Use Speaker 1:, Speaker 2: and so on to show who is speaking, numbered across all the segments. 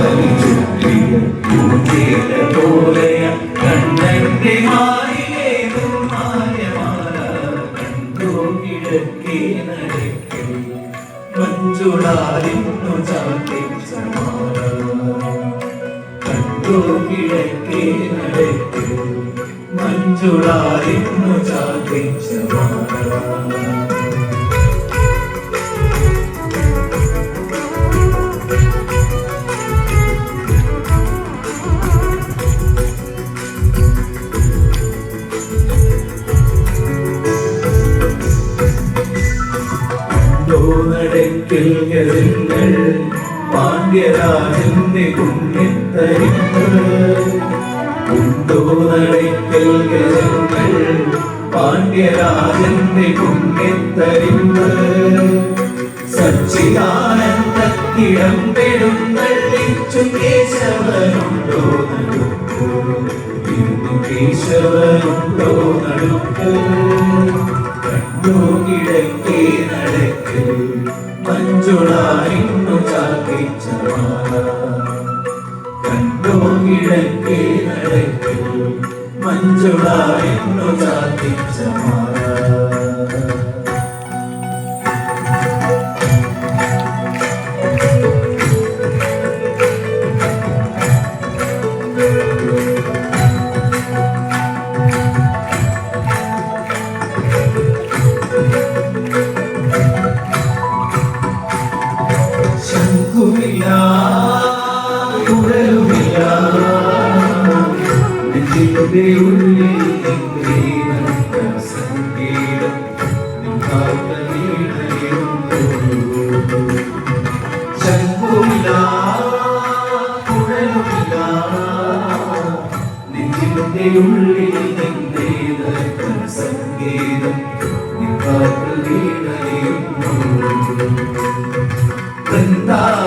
Speaker 1: വാരി ചാത്തി കണ്ടോ കിഴക്കേ നടക്കേ മഞ്ജുളാലിന്നു ചാത്തി മാല ഗതിങ്ങൾ പാണ്ഡ്യരാജന്റെ പുണ്യത്തരിങ്ങൾ പാണ്ഡ്യരാജന്റെ പുണ്യത്തരിങ്ങൾ സച്ചിദാനന്ദക്കിടം പെടുന്നള്ളിച്ചു കേശവനുണ്ടോ നടുക്കോ? ഇന്നു കേശവനുണ്ടോ നടുക്കോ? കണ്ടോ കിടക്കേ നടക്ക് ചാക്കിച്ച മാല. കണ്ടോ കിടക്കേ നടക്ക്. മഞ്ജുളായിരുന്നു ചാക്കിച്ച മാല. നെഞ്ചിന്റെ ഉള്ളിൽ നിന്റെ സംഗീതം ശംഖുമില്ല കുഴലുമില്ല നെഞ്ചിന്റെ ഉള്ളിൽ നിന്റെ നല്ല സംഗീതം നിൻപാത വീണയുണ്ടോ വൃന്ദാവനനി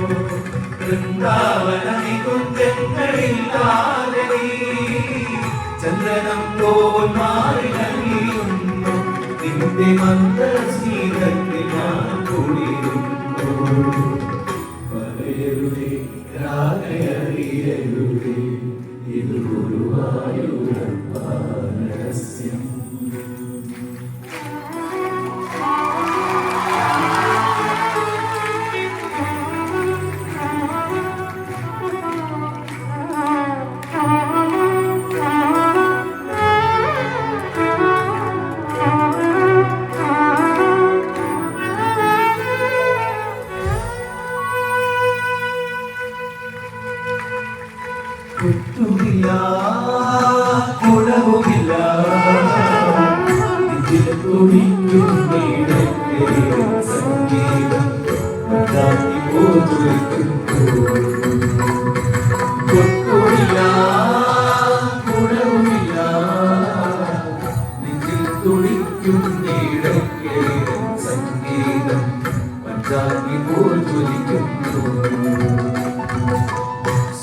Speaker 1: മാറിലണിയുന്നു വൃന്ദാവനനി കുഞ്ചങ്ങളില്ലാതെ നീ ചന്ദനം പോൽ നിന്റെ ഞാൻ കുടിരുന്നു പറയരുതേ കുത്തുമില്ല കുടവുമില്ല നെഞ്ചിൽ തുടിക്കും സംഗീതം കുത്തുമില്ല കുടവുമില്ല നെഞ്ചിൽ തുടിക്കും സംഗീതം മറ്റാക്കി പോതുവയ്ക്കുന്നു സുന്ദരമേഘാട്ടെല്ലാമണിച്ചുടി